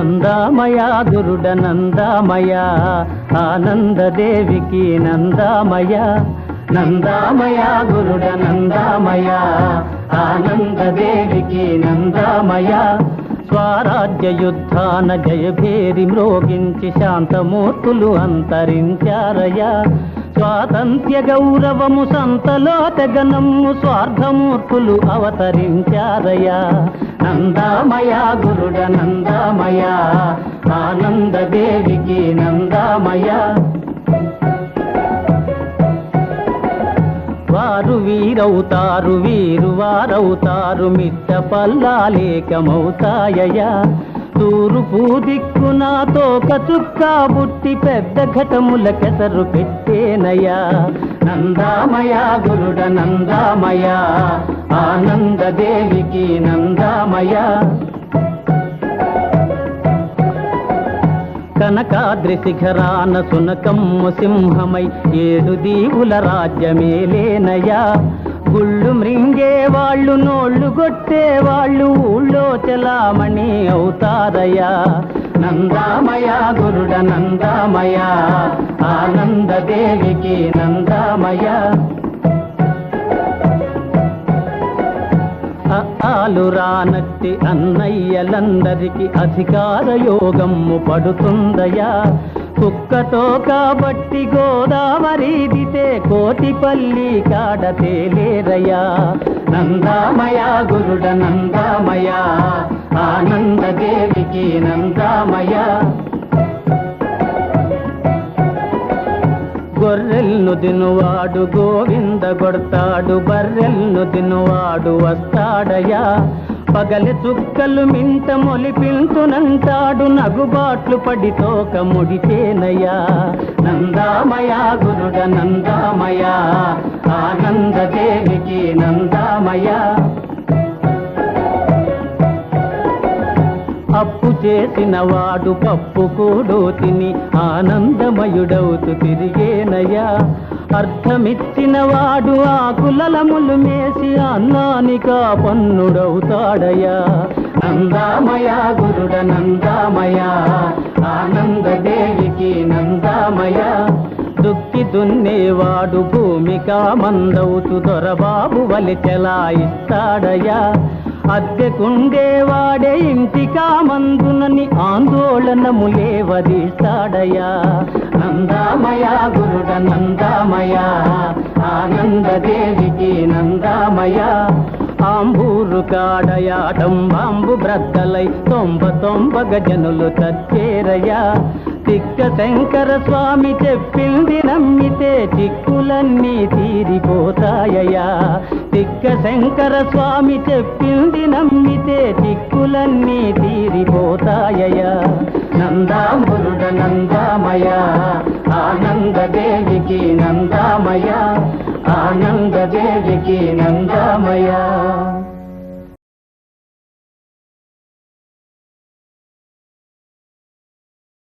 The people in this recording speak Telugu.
నందామయ దురుడ నందామయ ఆనందదేవికి నందామయ నందామయ గురుడ నందామయ ఆనందదేవికి నందామయ. స్వరాజ్య యుద్ధాన జయభేరి మ్రోగించి శాంతమూర్తులు అంతరించారయా స్వాతంత్ర్య గౌరవము సంతలో స్వార్థమూర్తులు అవతరించారయా నందామయ గురుడ నందామయ ఆనందదేవికి నందామయ. వారు వీరవుతారు వీరు వారవుతారు మిత్త పల్లాలేకమవుతాయయా తూర్పు దిక్కు నాతో చుక్క బుట్టి పెద్ద ఘటముల కెసరు పెట్టేనయా నందామయ గురుడ నందామయ ఆనందదేవికి నందామయ. కనకాద్రి శిఖరాన సునకమ్ము సింహమై ఏడు దీవుల రాజ్యమేలేనయా గుళ్ళు మృంగే వాళ్ళు నోళ్ళు కొట్టే వాళ్ళు ఊళ్ళో చలామణి అవుతారయా నందామయ గురుడ నందామయ ఆనందదేవికి నందామయ. ఆలు రానట్టి అన్నయ్యలందరికి అధికార యోగము పడుతుందయా కుక్కతో కాబట్టి గోదావరి దితే కోటిపల్లి కాడ తేలేరయ్యా. నందామయ గురుడ నందామయ ఆనందదేవికి నందామయ. గొర్రెల్ను దినువాడు గోవింద కొడతాడు బర్రెల్ను దినువాడు వస్తాడయా పగలి చుక్కలు మింత మొలిపింతునంటాడు నగుబాట్లు పడి తోక ముడితేనయా నందామయా గురుడ నందామయ ఆనందదేవికి నందామయా. అప్పు చేసిన వాడు పప్పు కూడు తిని ఆనందమయుడవుతూ తిరిగేనయ్యా. అర్థమిచ్చిన వాడు ఆకులలములు మేసి అన్నానికా పన్నుడవుతాడయా నందామయ గురుడ నందామయ ఆనందదేవికి నందామయ. దుక్కి దున్నేవాడు భూమిక మందవుతు దొరబాబు వలి చెలాయిస్తాడయా అద్దెకుండేవాడే ఇంటికా మందునని ఆందోళనము లేవదీస్తాడయా నందామయ గురుడ నందామయ ఆనందదేవికి నందామయ. ఆంబూరు కాడయాటం బాంబు బ్రద్దలై తొంబ తొంభగ జనులు తచ్చేరయ్యా. తిక్క శంకర స్వామి చెప్పింది నమ్మితే కోరికలన్నీ తీరిపోతాయయా తిక్క శంకర స్వామి చెప్పింది నమ్మితే తిక్కులన్నీ తీరిపోతాయయా నందామురుడ నందామయ ఆనందదేవికి నందామయ ఆనందదేవికి నందామయా